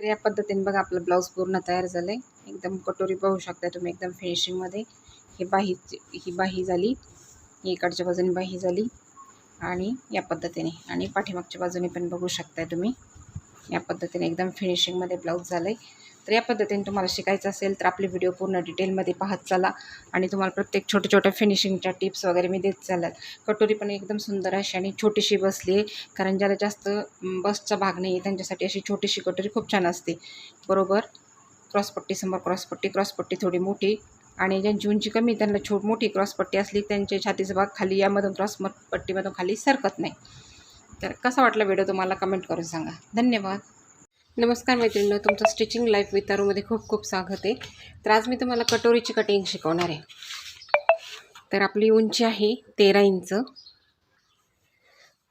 तर या पद्धतीने बघा आपलं ब्लाऊज पूर्ण तयार झालं आहे एकदम कटोरी पाहू शकता तुम्ही एकदम फिनिशिंगमध्ये ही बाही ही बाही झाली. ही इकडच्या बाजूने बाही झाली. आणि या पद्धतीने. आणि पाठीमागच्या बाजूने पण बघू शकताय तुम्ही. या पद्धतीने एकदम फिनिशिंगमध्ये ब्लाऊज झालं आहे तर या पद्धतीने तुम्हाला शिकायचं असेल तर आपले व्हिडिओ पूर्ण डिटेलमध्ये पाहत चाला. आणि तुम्हाला प्रत्येक छोट्या छोट्या फिनिशिंगच्या टिप्स वगैरे मी देत चालत. कटोरी पण एकदम सुंदर अशी आणि छोटीशी बसली आहे. कारण ज्याला जास्त बसचा भाग नाही आहे त्यांच्यासाठी अशी छोटीशी कटोरी खूप छान असते. बरोबर? क्रॉसपट्टी समोर क्रॉसपट्टी क्रॉसपट्टी थोडी मोठी. आणि ज्यांची उंची कमी त्यांना छोट मोठी क्रॉसपट्टी असली त्यांचे छातीचा भाग खाली यामधून क्रॉस पट्टीमधून खाली सरकत नाही. तर कसा वाटला व्हिडिओ तुम्हाला? कमेंट करून सांगा. धन्यवाद. नमस्कार मैत्रिणी तुमचं स्टिचिंग लाईफ वितारूमध्ये खूप खूप स्वागत आहे. तर आज मी तुम्हाला कटोरीची कटिंग शिकवणार आहे. तर आपली उंची आहे तेरा इंच.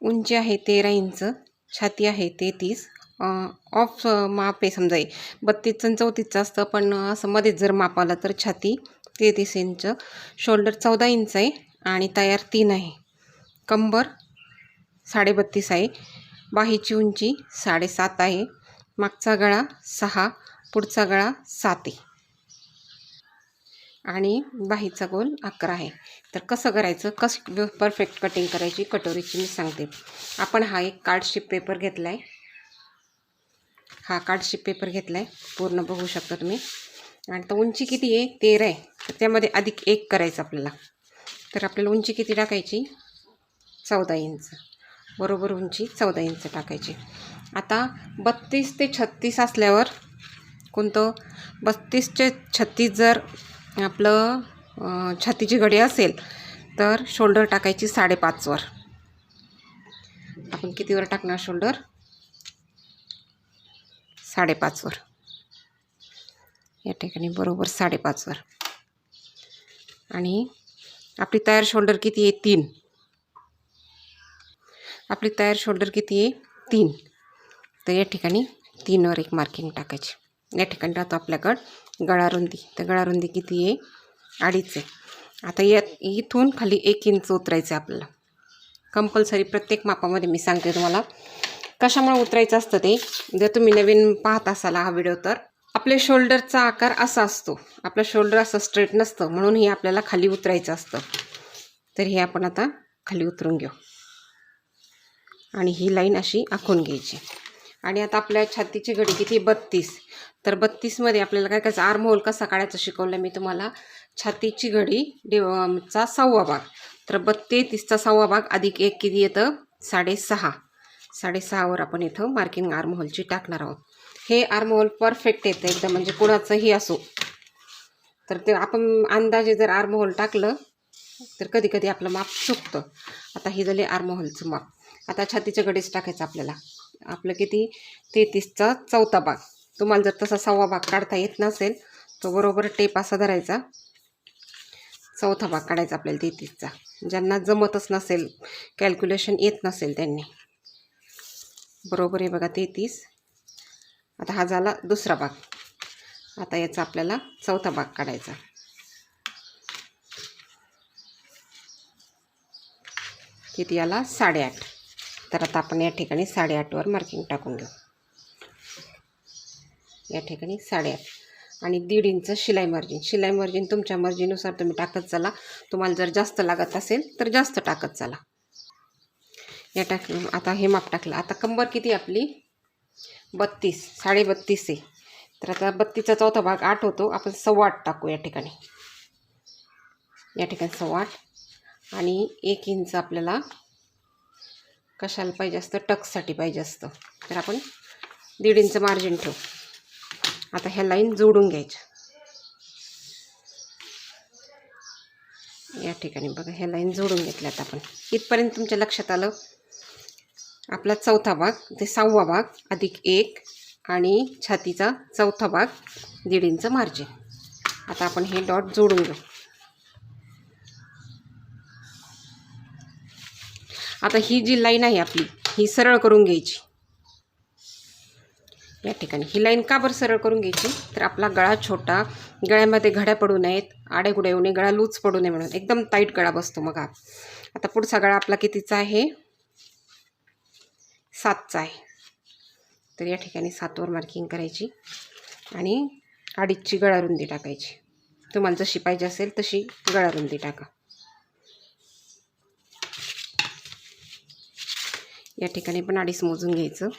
उंची आहे तेरा इंच छाती आहे तेहतीस. ऑफ माप आहे समजा हे. बत्तीसचं चौतीसचं असतं पण असं मध्येच जर माप आलं तर छाती तेहतीस इंच. शोल्डर चौदा इंच आहे आणि तयार तीन आहे. कंबर साडेबत्तीस आहे. बाहीची उंची साडेसात आहे. मागचा गळा सहा पुढचा गळा सात. आहे आणि बाहीचा गोल अकरा आहे. तर कसं करायचं? कसं परफेक्ट कटिंग करायची? कटोरीची मी सांगते. आपण हा एक कार्डशीप पेपर घेतला आहे हा कार्डशीप पेपर घेतला आहे पूर्ण बघू शकता तुम्ही. आणि तर उंची किती आहे? तेरा आहे. तर त्यामध्ये अधिक एक करायचं आपल्याला. तर आपल्याला उंची किती टाकायची? चौदा इंच. बरोबर उंची चौदा इंच टाकायची. आता बत्तीस ते छत्तीस असल्यावर कोणतं? बत्तीस ते छत्तीस जर आपलं छातीची घडी असेल तर शोल्डर टाकायची साडेपाचवर आपण कितीवर टाकणार शोल्डर? साडेपाचवर या ठिकाणी बरोबर साडेपाचवर आणि आपली तयार शोल्डर किती आहे? तीन. आपली तयार शोल्डर किती आहे? तीन. तर या ठिकाणी तीनवर एक मार्किंग टाकायची. या ठिकाणी राहतो आपल्याकडं गळारुंदी. तर गळारुंदी किती आहे? अडीच आहे. आता या इथून खाली एक इंच उतरायचं आहे आपल्याला. कंपल्सरी प्रत्येक मापामध्ये मी सांगते तुम्हाला. कशामुळे उतरायचं असतं ते? जर तुम्ही नवीन पाहत असाल हा व्हिडिओ तर आपल्या शोल्डरचा आकार असा असतो. आपलं शोल्डर असं स्ट्रेट नसतं म्हणून हे आपल्याला खाली उतरायचं असतं. तर हे आपण आता खाली उतरून घेऊ. आणि ही लाईन अशी आखून घ्यायची. आणि आता आपल्या छातीची घडी किती बत्तीस. तर बत्तीसमध्ये आपल्याला काय करायचं? आर्म होल कसा काढायचा शिकवलं मी तुम्हाला. छातीची घडी डिव चा सहावा भाग. तर बत्तीसचा सहावा भाग अधिक एक किती येतं? साडेसहा. साडेसहावर आपण इथं मार्किंग आर्म होलची टाकणार आहोत. हे आर्म होल परफेक्ट येतं एकदम म्हणजे कुणाचंही असो. तर ते आपण अंदाजे जर आर्म होल टाकलं तर कधी कधी आपलं माप चुकतं. आता हे झाले आर्म होलचं माप. आता छातीच्या गडीच टाकायचं आपल्याला. आपलं किती? तेहतीसचा चौथा भाग. तुम्हाला जर तसा सहावा भाग काढता येत नसेल तो बरोबर टेप असा धरायचा. चौथा भाग काढायचा आपल्याला तेहतीसचा. ज्यांना जमतच नसेल कॅल्क्युलेशन येत नसेल त्यांनी. बरोबर आहे बघा तेहतीस. आता हा झाला दुसरा भाग. आता याचा आपल्याला चौथा भाग काढायचा. किती आला साडेआठ. तर आता आपण या ठिकाणी साडेआठवर मार्किंग टाकून घेऊ. या ठिकाणी साडेआठ. आणि दीड इंच शिलाई मार्जिन शिलाई मार्जिन तुमच्या मर्जीनुसार तुम्ही टाकत चला. तुम्हाला जर जास्त लागत असेल तर जास्त टाकत चला. या टाक आता हे माप टाकलं. आता कंबर किती आपली? बत्तीस. साडे बत्तीस आहे. तर आता बत्तीसचा चौथा भाग आठ होतो. आपण सव्वा आठ टाकू या ठिकाणी. या ठिकाणी सव्वा आठ. आणि एक इंच आपल्याला कशाला पाहिजे असतं? टक्ससाठी पाहिजे असतं. तर आपण दीड इंच मार्जिन ठेवू. आता ह्या लाईन जोडून घ्यायच्या. या ठिकाणी बघा ह्या लाईन जोडून घेतल्यात आपण. इथपर्यंत तुमच्या लक्षात आलं? आपला चौथा भाग ते सहावा भाग अधिक एक आणि छातीचा चौथा भाग दीड इंच मार्जिन आता आपण हे डॉट जोडून घेऊ. आता ही जी लाईन आहे आपली ही सरळ करून घ्यायची. या ठिकाणी. ही लाईन का बरं सरळ करून घ्यायची? तर आपला गळा छोटा गळ्यामध्ये घड्या पडू नयेत आडेगुड्या येऊ नये गळा लूज पडू नये म्हणून. एकदम टाईट गळा बसतो मग हा आता पुढचा गळा आपला कितीचा आहे? सातचा आहे. तर या ठिकाणी सातवर मार्किंग करायची आणि अडीचची गळारुंदी टाकायची. तुम्हाला जशी पाहिजे असेल तशी गळारुंदी टाका. या ठिकाणी पण अडीच मोजून घ्यायचं.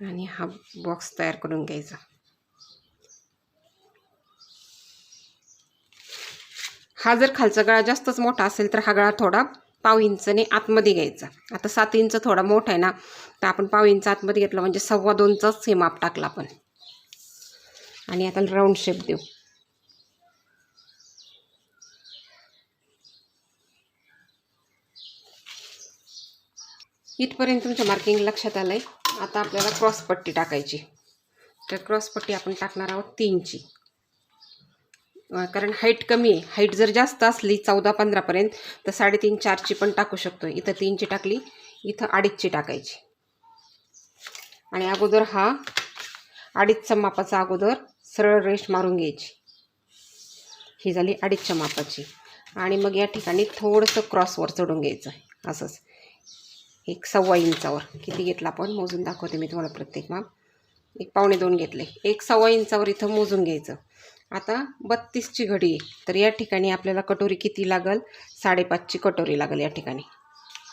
आणि हा बॉक्स तयार करून घ्यायचा. हा जर खालचा गळा जास्तच मोठा असेल तर हा गळा थोडा पाव इंचने आतमध्ये घ्यायचा. आता सात इंच थोडा मोठा आहे ना तर आपण पाव इंच आतमध्ये घेतला म्हणजे सव्वा दोनचाच हे माप टाकला आपण. आणि आता राऊंड शेप देऊ. इथपर्यंत तुमच्या मार्किंग लक्षात आलं आहे आता आपल्याला क्रॉसपट्टी टाकायची. तर क्रॉसपट्टी आपण टाकणार आहोत तीनची. कारण हाईट कमी आहे. हाईट जर जास्त असली चौदा पंधरापर्यंत तर साडेतीन चारची पण टाकू शकतो. इथं तीनची टाकली इथं अडीचची टाकायची. आणि अगोदर हा अडीचचा मापाचा अगोदर सरळ रेष मारून घ्यायची. ही झाली अडीचच्या मापाची. आणि मग या ठिकाणी थोडंसं क्रॉसवर चढून घ्यायचं असंच. एक सव्वा इंचावर किती घेतला आपण? मोजून दाखवते मी तुम्हाला प्रत्येक माप. एक पावणे दोन घेतले. एक सव्वा इंचावर इथं मोजून घ्यायचं. आता बत्तीसची घडी आहे. तर या ठिकाणी आपल्याला कटोरी किती लागल? साडेपाचची कटोरी लागेल या ठिकाणी.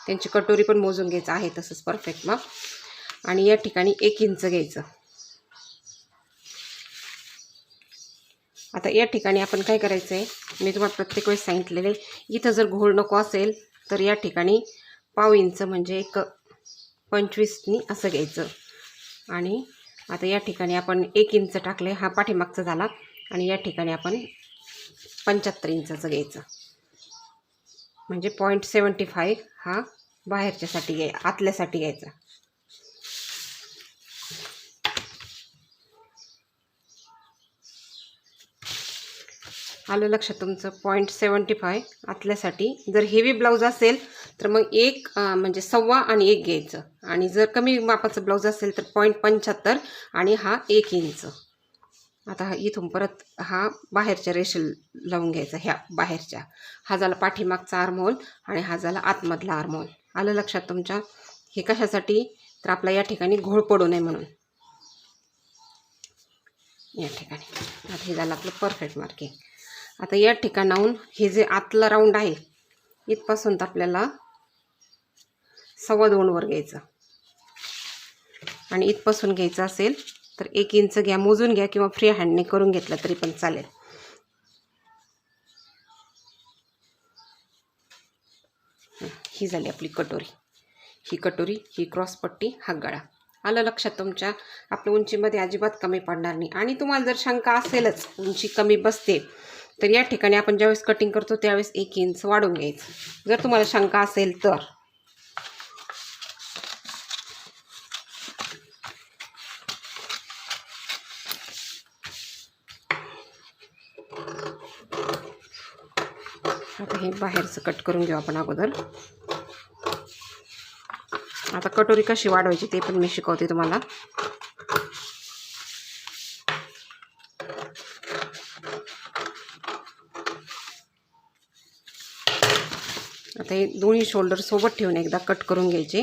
त्यांची कटोरी पण मोजून घ्यायचं आहे तसंच परफेक्ट माप. आणि या ठिकाणी एक इंच घ्यायचं. आता या ठिकाणी आपण काय करायचं आहे मी तुम्हाला प्रत्येक वेळेस सांगितलेलं आहे. इथं जर घोळ नको असेल तर या ठिकाणी पाव इंच म्हणजे एक पंचवीसनी असं घ्यायचं. आणि आता या ठिकाणी आपण एक इंच टाकले हा पाठीमागचा झाला. आणि या ठिकाणी आपण पंच्याहत्तर इंचाचं घ्यायचं. म्हणजे पॉईंट सेवन्टी फाय हा बाहेरच्यासाठी घ्याय आतल्यासाठी घ्यायचा. आलं लक्षात तुमचं? पॉईंट सेवन्टी फाय आतल्यासाठी. जर हेवी ब्लाऊज असेल तर मग एक म्हणजे सव्वा आणि एक घ्यायचं. आणि जर कमी मापाचं ब्लाऊज असेल तर पॉईंट पंच्याहत्तर आणि हा एक इंच. आता हा इथून परत हा बाहेरच्या रेषे लावून घ्यायचा ह्या बाहेरच्या. हा झाला पाठीमागचा आरमोल आणि हा झाला आतमधला आरमोल आलं लक्षात तुमच्या? हे कशासाठी? तर आपला या ठिकाणी घोळ पडू नये म्हणून. या ठिकाणी. आता हे झालं आपलं परफेक्ट मार्किंग आता या ठिकाणाहून हे जे आतलं राऊंड आहे इथपासून तर आपल्याला सव्वा दोनवर घ्यायचं. आणि इथपासून घ्यायचं असेल तर एक इंच घ्या मोजून घ्या किंवा फ्री हँडने करून घेतलं तरी पण चालेल. ही झाली आपली कटोरी. ही कटोरी ही क्रॉसपट्टी हा गळा. आलं लक्षात तुमच्या? आपल्या उंचीमध्ये अजिबात कमी पडणार नाही. आणि तुम्हाला जर शंका असेलच उंची कमी बसते तर या ठिकाणी आपण ज्यावेळेस कटिंग करतो त्यावेळेस एक इंच वाढवून घ्यायचं. जर तुम्हाला शंका असेल तर आता हे बाहेरचं कट करून घेऊ आपण अगोदर. आता कटोरी कशी वाढवायची ते पण मी शिकवते तुम्हाला. आता हे दोन्ही शोल्डर सोबत ठेवून एकदा कट करून घ्यायचे.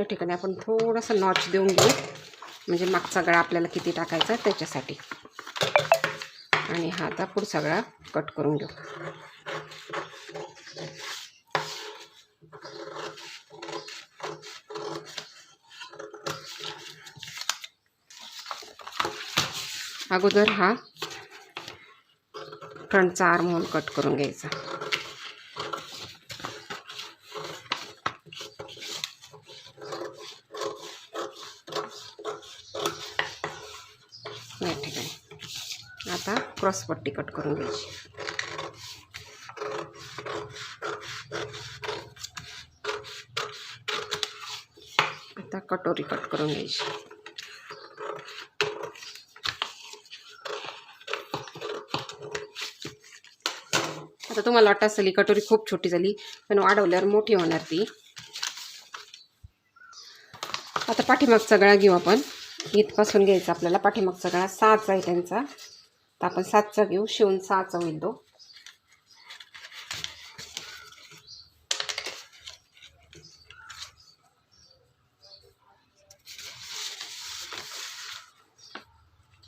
या ठिकाणी आपण थोडासा नॉच देऊन घेऊ. म्हणजे मागचा गळा आपल्याला किती टाकायचा त्याच्यासाठी. आणि हा आता पुढचा गळा कट करून घेऊ. अगोदर हा फ्रंटचा आर्म होल कट करून घ्यायचा या ठिकाणी आता क्रॉसपट्टी कट करून घ्यायची. आता कटोरी कट करून घ्यायची. तुम्हाला वाटत असेल कटोरी खूप छोटी झाली पण वाढवल्यावर मोठी होणार ती. आता पाठीमागचा गळा घेऊ आपण. इथपासून घ्यायचा आपल्याला पाठीमागचा गळा सहाचा आहे त्यांचा. तर आपण सातचा घेऊ शिवून सहाचा होईल तो.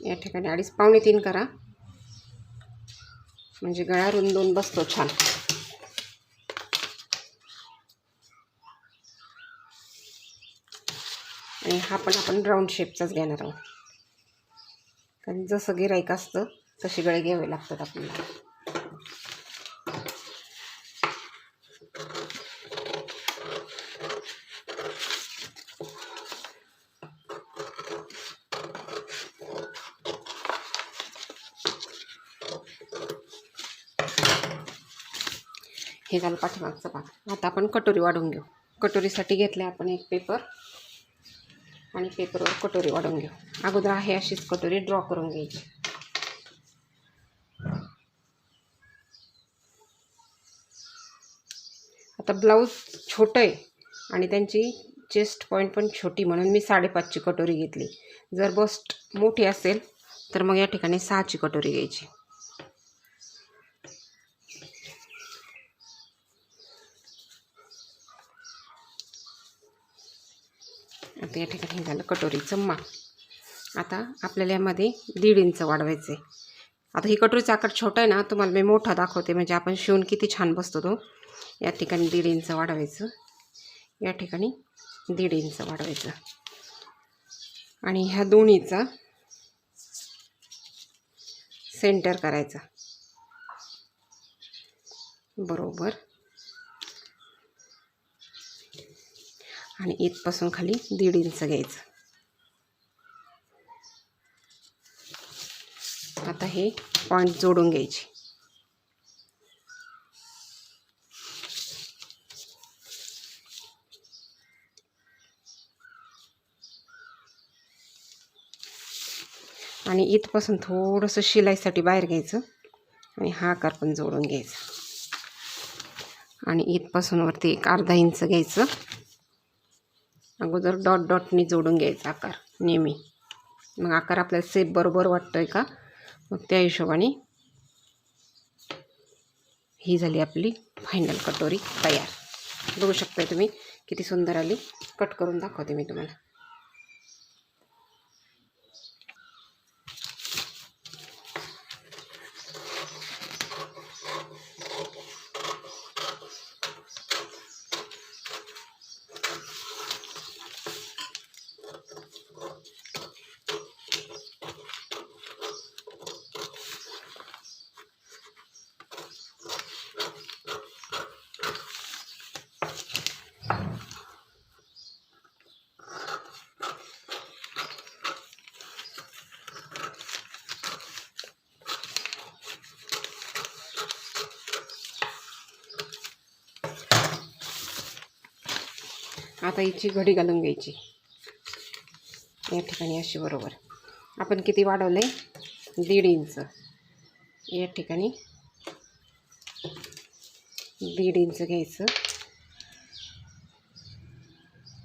या ठिकाणी अडीच पावणे तीन करा. म्हणजे गळा रुंदून बसतो छान. आणि हा पण आपण राऊंड शेपचाच घेणार आहोत. कारण जसं गिराईक असतं तसे गळे घ्यावे लागतात आपल्याला हे झालं पाठीमागचा भाग आता आपण कटोरी वाढवून घेऊ कटोरीसाठी घेतले आपण एक पेपर आणि पेपरवर कटोरी वाढवून घेऊ अगोदर आहे अशीच कटोरी ड्रॉ करून घ्यायची आता ब्लाऊज छोटं आहे आणि त्यांची चेस्ट पॉईंट पण छोटी म्हणून मी साडेपाचची कटोरी घेतली. जर बस्ट मोठी असेल तर मग या ठिकाणी सहाची कटोरी घ्यायची. आता या ठिकाणी हे झालं कटोरीचं माप आता आपल्याला यामध्ये दीड इंच वाढवायचं आहे आता ही कटोरीचा आकार छोटा आहे ना तुम्हाला मी मोठा दाखवते. म्हणजे आपण शिवून किती छान बसतो तो. या ठिकाणी दीड इंच वाढवायचं. या ठिकाणी दीड इंच वाढवायचं. आणि ह्या दोन्हीचा सेंटर करायचा. बरोबर. आणि इथपासून खाली दीड इंच घ्यायचं. आता हे पॉईंट जोडून घ्यायचे. आणि इथपासून थोडंसं शिलाईसाठी बाहेर घ्यायचं आणि हा आकार पण जोडून घ्यायचा. आणि इथपासून वरती एक अर्धा इंच घ्यायचं. अगोदर डॉट डॉटनी जोडून घ्यायचा आकार नेहमी. मग आकार आपल्याला सेप बरोबर वाटतो आहे का? मग त्या हिशोबाने ही झाली आपली फायनल कटोरी तयार. बघू शकताय तुम्ही किती सुंदर आली. कट करून दाखवते मी तुम्हाला. आता हिची घडी घालून घ्यायची. या ठिकाणी अशी बरोबर. आपण किती वाढवले दीड इंच. या ठिकाणी दीड इंच घ्यायचं.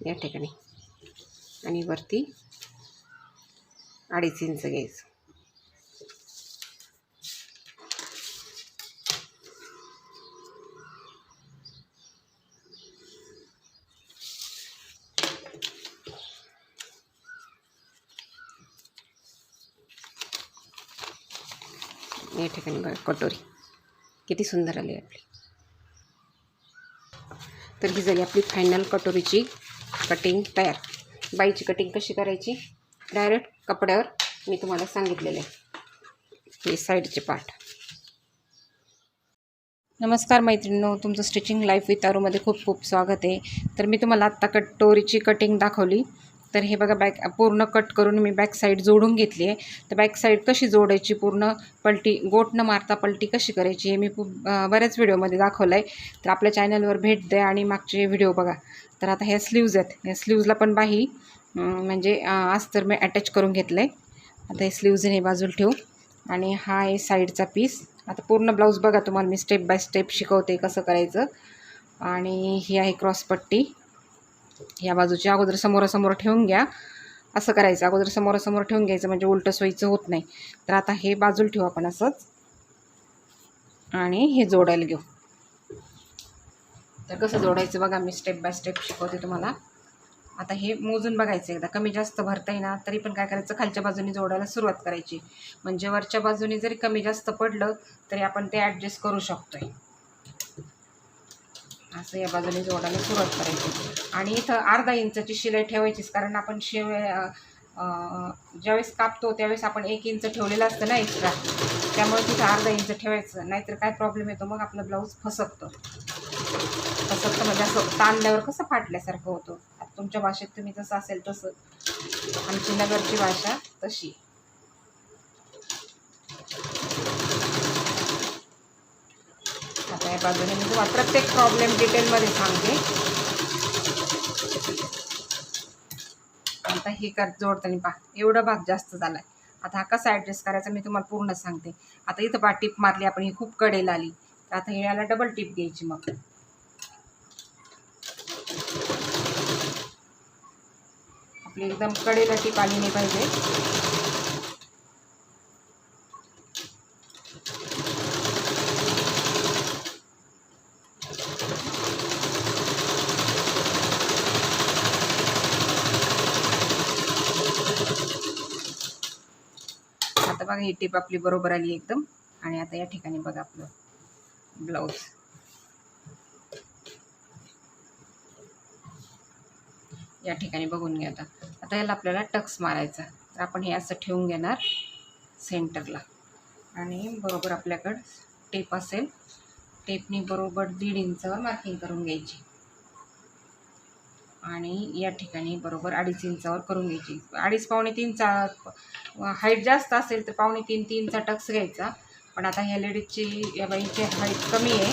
या ठिकाणी. आणि वरती अडीच इंच घ्यायचं. या बघा कटोरी. किती सुंदर आली आपली. तर ही झाली आपली फायनल कटोरीची कटिंग तयार. बाईची कटिंग कशी करायची? डायरेक्ट कपड्यावर मी तुम्हाला सांगितलेले हे साईडचे पार्ट नमस्कार मैत्रिणींनो तुमचं स्टिचिंग लाईफ विथ आरूमध्ये खूप खूप स्वागत आहे. तर मी तुम्हाला आत्ता कटोरीची कटिंग दाखवली. तर हे बघा बॅक पूर्ण कट करून मी बॅक साईड जोडून घेतली आहे. तर बॅक साईड कशी जोडायची पूर्ण पलटी गोट न मारता पलटी कशी करायची हे मी खूप बऱ्याच व्हिडिओमध्ये दाखवलं आहे तर आपल्या चॅनलवर भेट द्या आणि मागचे व्हिडिओ बघा. तर आता ह्या स्लीव्ज आहेत. ह्या स्लीव्जला पण बाही म्हणजे आज तर मी अटॅच करून घेतलं आहे आता हे स्लीव्ज हे बाजूला ठेवू. आणि हा आहे साईडचा पीस आता पूर्ण ब्लाऊज बघा तुम्हाला मी स्टेप बाय स्टेप शिकवते कसं करायचं. आणि ही आहे क्रॉसपट्टी या बाजूची अगोदर समोरासमोर ठेवून घ्या. असं करायचं. अगोदर समोरासमोर ठेवून घ्यायचं. म्हणजे उलटं सोयीचं होत नाही. तर आता हे बाजूला ठेवू आपण असंच. आणि हे जोडायला घेऊ. तर कसं जोडायचं बघा. मी स्टेप बाय स्टेप शिकवते तुम्हाला. आता हे मोजून बघायचं एकदा. कमी जास्त भरता ना तरी पण काय करायचं? खालच्या बाजूने जोडायला सुरुवात करायची. म्हणजे वरच्या बाजूने जरी कमी जास्त पडलं तरी आपण ते ॲडजस्ट करू शकतो आहे असं या बाजूने जोडायला सुरुवात करायची. आणि इथं अर्धा इंचाची शिलाई ठेवायचीच कारण आपण शिव ज्यावेळेस कापतो त्यावेळेस आपण एक इंच ठेवलेलं असतं ना एक्स्ट्रा त्यामुळे तिथं अर्धा इंच ठेवायचं नाहीतर काय प्रॉब्लेम येतो मग आपलं ब्लाऊज फसकतं फसकतं म्हणजे असं ताणल्यावर कसं फाटल्यासारखं होतं. तुमच्या भाषेत तुम्ही जसं असेल तसं. आमची नगरची भाषा तशी. आहे बाजूने. मी तुम्हाला प्रत्येक प्रॉब्लेम डिटेलमध्ये सांगते. आता हे कर जोडताना पहा. एवढा भाग जास्त झाला आहे आता हा कसा ॲडजस्ट करायचा मी तुम्हाला पूर्ण सांगते. आता इथं पहा टीप मारली आपण ही खूप कडेला आली. तर आता याला डबल टीप घ्यायची मग. आपली एकदम कडेला टीप आली नाही पाहिजे आता बघा ही टीप आपली बरोबर आली एकदम. आणि आता या ठिकाणी बघा आपलं ब्लाऊज. या ठिकाणी बघून घ्या आता. आता याला आपल्याला टक्स मारायचा तर आपण हे असं ठेवून घेणार सेंटरला. आणि बरोबर आपल्याकडं टेप असेल. टेपनी बरोबर दीड इंचावर मार्किंग करून घ्यायची. आणि या ठिकाणी बरोबर अडीच इंचावर करून घ्यायची. अडीच पावणे तीनचा हाईट जास्त असेल तर पावणे तीन तीनचा टक्स घ्यायचा. पण आता ह्या लेडीजची या बाईची हाईट कमी आहे.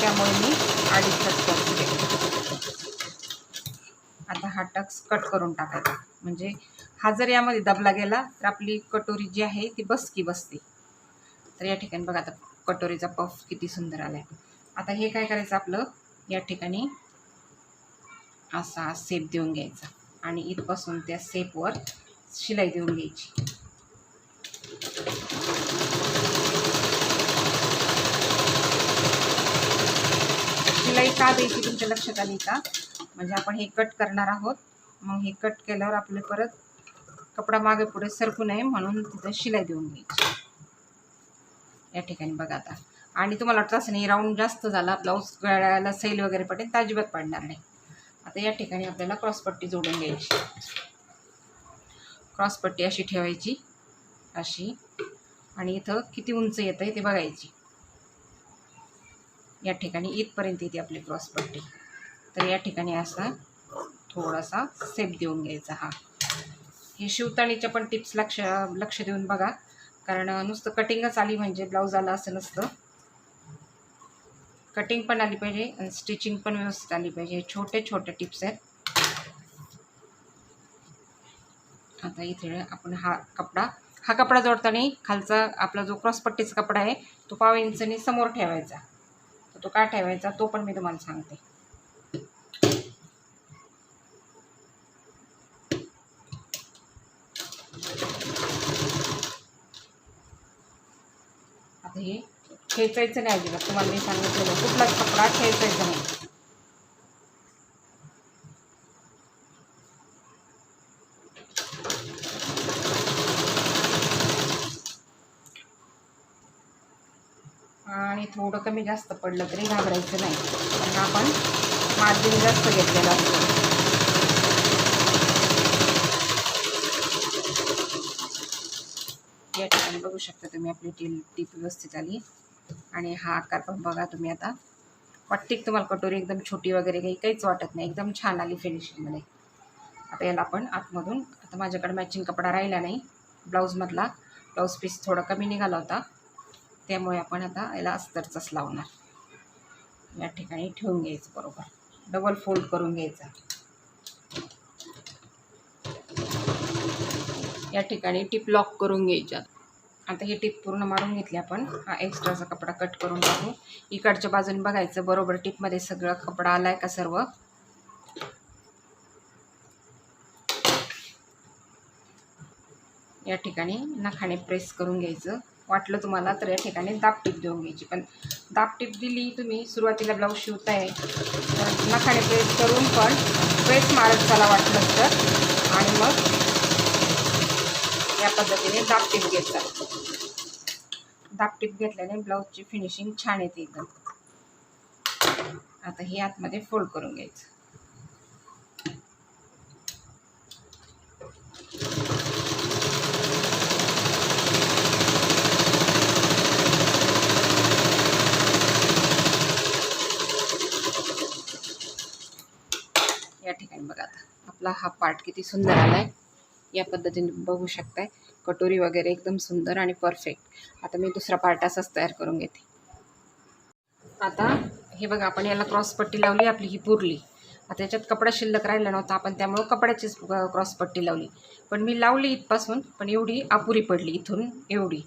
त्यामुळे मी अडीच टक्स घेते. आता हा टक्स कट करून टाकायचा. म्हणजे हा जर यामध्ये दबला गेला तर आपली कटोरी जी आहे ती बसकी बसते. तर या ठिकाणी बघा आता कटोरीचा पफ किती सुंदर आला आहे आता हे काय करायचं आपलं? या ठिकाणी असा सेप देऊन घ्यायचा आणि इथपासून त्या सेपवर शिलाई देऊन घ्यायची. शिलाई का द्यायची तुमच्या लक्षात आली का? म्हणजे आपण हे कट करणार आहोत. मग हे कट केल्यावर आपले परत कपडा मागे पुढे सरकू नये म्हणून तिथं शिलाई देऊन घ्यायची. या ठिकाणी बघा आता. आणि तुम्हाला वाटतं असं नाही राऊंड जास्त झाला ब्लाऊज गळ्याला सैल वगैरे पडेल तर अजिबात पडणार नाही. आता या ठिकाणी आपल्याला क्रॉसपट्टी जोडून घ्यायची. क्रॉसपट्टी अशी ठेवायची अशी. आणि इथं किती उंच येतं आहे ते बघायची. या ठिकाणी इथपर्यंत येते आपली क्रॉसपट्टी तर या ठिकाणी असा थोडासा सेप देऊन घ्यायचा हा. हे शिवताणीच्या पण टिप्स लक्ष लक्ष देऊन बघा. कारण नुसतं कटिंगच आली म्हणजे ब्लाऊज आला असं नसतं. कटिंग पण आली पाहिजे आणि स्टिचिंग पण व्यवस्थित आली पाहिजे. छोटे छोटे टिप्स आहेत. आता इथे आपण हा कपडा हा कपडा जोडताना खालचा आपला जो क्रॉसपट्टीचा कपडा आहे तो पाव इंचनी समोर ठेवायचा. तर तो का ठेवायचा? तो पण मी तुम्हाला सांगते आता हे खेचायचं नाही अजिबात. तुम्हाला मी सांगितलेलं कुठलाच कपडा खेचायचा नाही. आणि थोडं कमी जास्त पडलं तरी घाबरायचं नाही. कारण आपण मार्जिन जास्त घेतलेलं असतो. या ठिकाणी बघू शकता तुम्ही आपली टील टीप व्यवस्थित आली. आणि हा आकार पण बघा तुम्ही आता. वाटते की तुम्हाला कटोरी एकदम छोटी वगैरे काही काहीच वाटत नाही. एकदम छान आली फिनिशिंगमध्ये आता याला आपण आतमधून आता माझ्याकडे मॅचिंग कपडा राहिला नाही. ब्लाऊजमधला ब्लाऊज पीस थोडा कमी निघाला होता. त्यामुळे आपण आता याला अस्तरचाच लावणार. या ठिकाणी ठेवून घ्यायचं बरोबर. डबल फोल्ड करून घ्यायचा. या ठिकाणी टिप लॉक करून घ्यायच्या आता ही टीप पूर्ण मारून घेतली आपण. हा एक्स्ट्राचा कपडा कट करून टाकू. इकडच्या बाजूने बघायचं बरोबर टीपमध्ये सगळं कपडा आलाय का सर्व? या ठिकाणी नखाने प्रेस करून घ्यायचं. वाटलं तुम्हाला तर या ठिकाणी दापटीप देऊन घ्यायची. पण दापटीप दिली तुम्ही सुरुवातीला ब्लाऊज शिवताय. तर नखाने प्रेस करून पण प्रेस मारत चला वाटलं तर. आणि मग या पद्धतीने दापटीप टीप दापटीप घेतल्याने ब्लाऊजची फिनिशिंग छान येते एकदम. आता हे आतमध्ये फोल्ड करून घ्यायचं. या ठिकाणी बघा आता. आपला हा पार्ट किती सुंदर आला आहे या पद्धतीने बघू शकताय. कटोरी वगैरे एकदम सुंदर आणि परफेक्ट आता मी दुसरा पार्ट असाच तयार करून घेते. आता हे बघा आपण याला क्रॉसपट्टी लावली आपली ही पुरली. आता याच्यात कपडा शिल्लक राहिला नव्हता आपण त्यामुळं कपड्याचीच क्रॉसपट्टी लावली. पण मी लावली इथपासून पण एवढी अपुरी पडली इथून एवढी.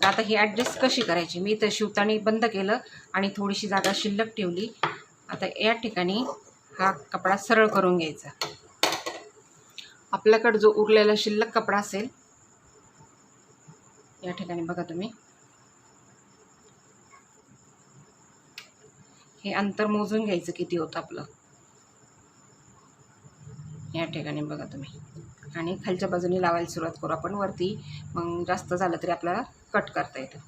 तर आता ही ॲडजस्ट कशी करायची? मी इथं शिवताना बंद केलं आणि थोडीशी जागा शिल्लक ठेवली. आता या ठिकाणी हा कपडा सरळ करून घ्यायचा. आपल्याकडं जो उरलेला शिल्लक कपडा असेल या ठिकाणी बघा तुम्ही. हे अंतर मोजून घ्यायचं किती होतं आपलं. या ठिकाणी बघा तुम्ही. आणि खालच्या बाजूने लावायला सुरुवात करू आपण. वरती मग जास्त झालं तरी आपल्याला कट करता येतं.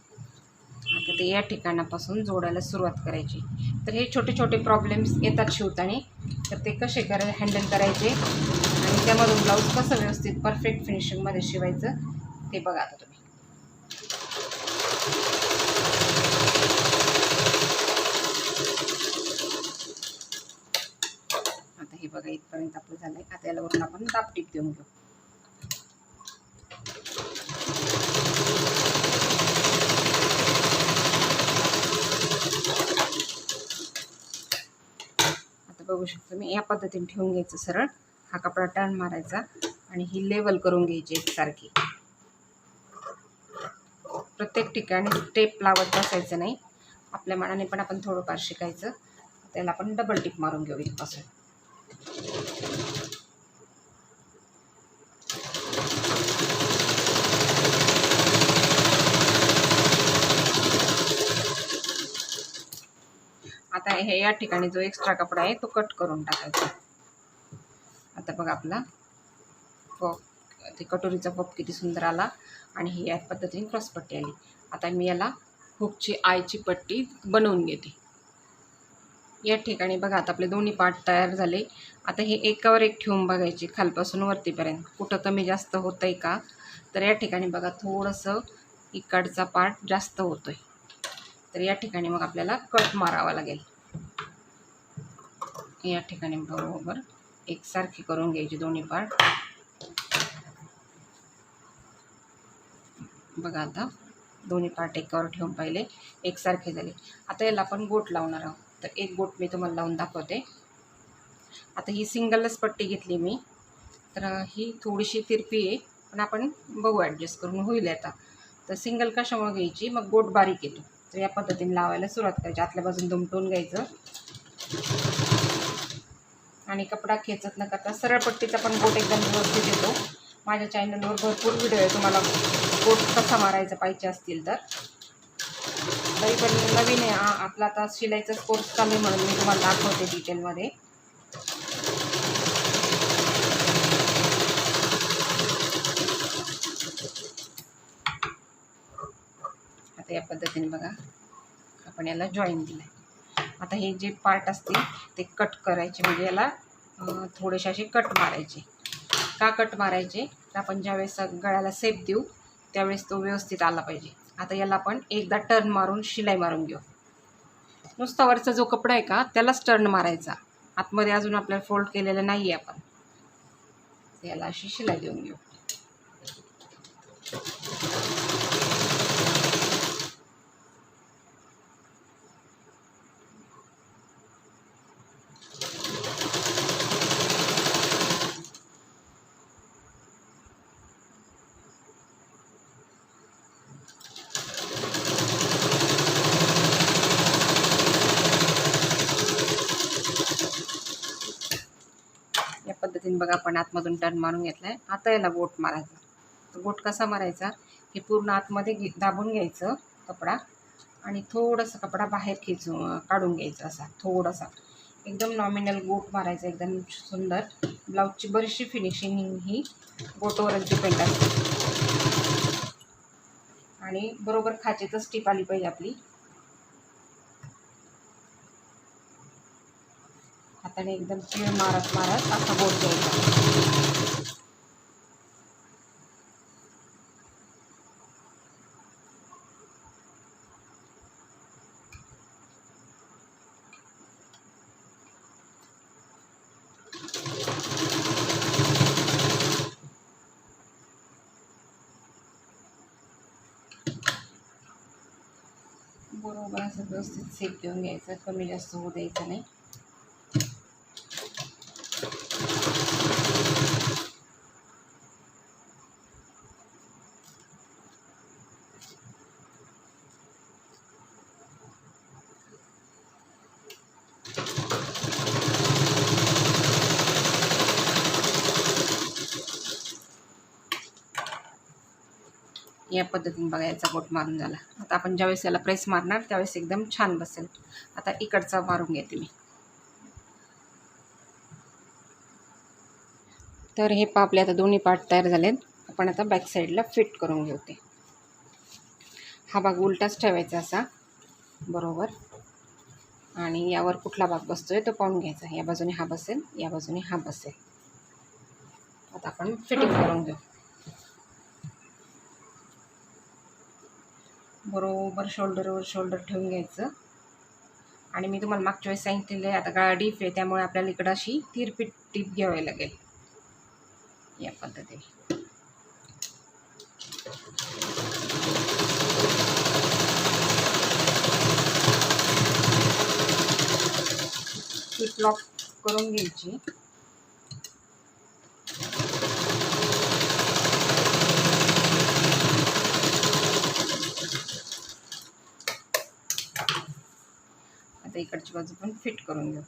आता ते या ठिकाणापासून जोडायला सुरुवात करायची. तर हे छोटे छोटे प्रॉब्लेम्स येतात शिवताना. तर ते कसे करा हँडल करायचे? त्यामधून ब्लाऊज कसं व्यवस्थित परफेक्ट फिनिशिंगमध्ये शिवायचं ते बघा आता तुम्ही. आता हे बघा इथपर्यंत आपलं झालं आहे आता याला वरून आपण दापटीप देऊन घेऊ. आता बघू शकतो मी या पद्धतीने ठेवून घ्यायचं सरळ. हा कपडा टर्न मारायचा आणि ही लेवल करून घ्यायची एकसारखी प्रत्येक ठिकाणी टेप लावत बसायचं नाही. आपल्या मनाने पण आपण थोडंफार शिकायचं. त्याला आपण डबल टिप मारून घेऊ इथपासून. आता हे या ठिकाणी जो एक्स्ट्रा कपडा आहे तो कट करून टाकायचा. आता बघा आपला पप ते कटोरीचा पप किती सुंदर आला आणि ही या पद्धतीने क्रॉसपट्टी आली. आता मी याला हुकची आयची पट्टी बनवून घेते. या ठिकाणी बघा आता आपले दोन्ही पार्ट तयार झाले. आता हे एकावर एक ठेवून बघायचे खालपासून वरतीपर्यंत. कुठं कमी जास्त होतं आहे का? तर या ठिकाणी बघा थोडंसं इकडचा पार्ट जास्त होतो आहे तर या ठिकाणी मग आपल्याला कट मारावा लागेल. या ठिकाणी बरोबर एकसारखी करून घ्यायची दोन्ही पार्ट बघा आता दोन्ही पार्ट एकावर ठेवून पाहिले एकसारखे झाले. आता याला आपण गोट लावणार आहोत. तर एक गोट मी तुम्हाला लावून दाखवते. आता ही सिंगलच पट्टी घेतली मी. तर ही थोडीशी तिरपी आहे पण आपण बघू ॲडजस्ट करून होईल आता. तर सिंगल कशामुळे घ्यायची? मग गोट बारीक येतो. तर या पद्धतीने लावायला सुरुवात करायची. आतल्या बाजून दुमटून घ्यायचं. आणि कपडा खेचत न करता सरळ पट्टीचा पण गोट एकदम व्यवस्थित येतो. माझ्या चॅनलवर भरपूर व्हिडिओ आहे तुम्हाला गोट कसा मारायचा पाहिजे असतील तर. तरी पण नवीन आहे आपला आता शिलाईचा कोर्स चालू आहे म्हणून मी तुम्हाला दाखवते डिटेलमध्ये आता या पद्धतीने बघा आपण याला जॉईन दिलं आहे आता हे जे पार्ट असतील ते कट करायचे. म्हणजे याला थोडेसे असे कट मारायचे. का कट मारायचे? तर आपण ज्यावेळेस गळ्याला सेप देऊ त्यावेळेस तो व्यवस्थित आला पाहिजे. आता याला आपण एकदा टर्न मारून शिलाई मारून घेऊ. नुसता वरचा जो कपडा आहे का त्यालाच टर्न मारायचा. आतमध्ये अजून आपल्याला फोल्ड केलेलं नाही आहे आपण याला अशी शिलाई देऊन घेऊ पद्धतीने बघा आपण आतमधून टर्न मारून घेतला आहे आता याला बोट मारायचा. तर कसा मारायचा? हे पूर्ण आतमध्ये घे दाबून घ्यायचं कपडा आणि थोडासा कपडा बाहेर खेचून काढून घ्यायचा असा थोडासा. एकदम नॉमिनल गोट मारायचा एकदम सुंदर. ब्लाऊजची बरीचशी फिनिशिंग ही बोटवरच डिपेंड असते. आणि बरोबर खाचेतच टीप आली पाहिजे आपली. हाताने एकदम तीळ मारत मारत असा गोट द्यायचा बरोबर असं व्यवस्थित सेप देऊन घ्यायचं. कमी जास्त होऊ द्यायचं नाही. या पद्धतीने बघा याचा गोट मारून झाला. आता आपण ज्यावेळेस याला प्रेस मारणार त्यावेळेस एकदम छान बसेल. आता इकडचा मारून घेते मी. तर हे पापले आता दोन्ही पार्ट तयार झालेत. आपण आता बॅक साईडला फिट करून घेऊ ते हा भाग उलटाच ठेवायचा असा. बरोबर. आणि यावर कुठला भाग बसतोय तो पाहून घ्यायचा. या बाजूने हा बसेल या बाजूने हा बसेल. आता आपण फिटिंग करून घेऊ. बरोबर शोल्डरवर शोल्डर ठेवून घ्यायचं. आणि मी तुम्हाला मागच्या वेळेस सांगितलेलं आहे आता गळा डीप आहे त्यामुळे आपल्याला इकडं अशी तिरपीट टीप घ्यावी लागेल. या पद्धतीने. टीप लॉक करून घ्यायची. मागची बाजू पण फिट करून घेऊ.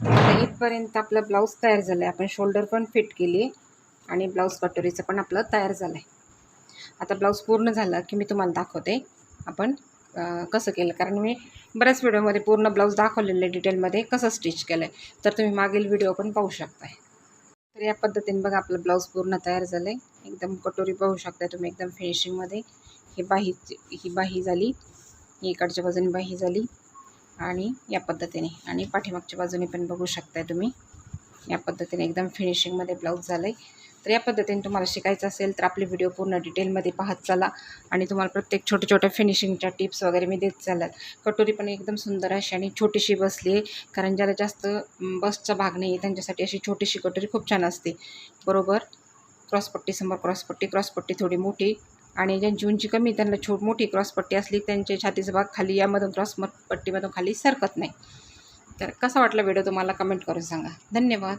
आता इथपर्यंत ब्लाऊज तयार झालं आहे आपण शोल्डर पण फिट केली. आणि ब्लाऊज कटोरीचं पण आपलं तयार झालं आहे आता ब्लाऊज पूर्ण झालं की मी तुम्हाला दाखवते. आपण कसं केलं? कारण मी बऱ्याच व्हिडिओमध्ये पूर्ण ब्लाऊज दाखवलेलं आहे डिटेलमध्ये कसं स्टिच केलं आहे तर तुम्ही मागील व्हिडिओ पण पाहू शकताय. तर या पद्धतीने बघा आपलं ब्लाऊज पूर्ण तयार झालं आहे एकदम कटोरी पाहू शकताय तुम्ही एकदम फिनिशिंगमध्ये ही बाही ही बाही झाली. ही इकडच्या बाजूने बाही झाली. आणि या पद्धतीने आणि पाठीमागच्या बाजूने पण बघू शकताय तुम्ही. या पद्धतीने एकदम फिनिशिंगमध्ये ब्लाऊज झालं आहे तर या पद्धतीने तुम्हाला शिकायचं असेल तर आपले व्हिडिओ पूर्ण डिटेलमध्ये पाहत चाला. आणि तुम्हाला प्रत्येक छोट्या छोट्या फिनिशिंगच्या टिप्स वगैरे मी देत चालाल. कटोरी पण एकदम सुंदर अशी आणि छोटीशी बसली आहे. कारण ज्याला जास्त बसचा भाग नाही आहे त्यांच्यासाठी अशी छोटीशी कटोरी खूप छान असते. बरोबर? क्रॉसपट्टी समोर क्रॉसपट्टी क्रॉसपट्टी थोडी मोठी. आणि ज्यांची उंची कमी त्यांना छोट मोठी क्रॉसपट्टी असली त्यांचे छातीचा भाग खाली यामधून क्रॉस पट्टीमधून खाली सरकत नाही. तर कसा वाटला व्हिडिओ तुम्हाला कमेंट करून सांगा. धन्यवाद.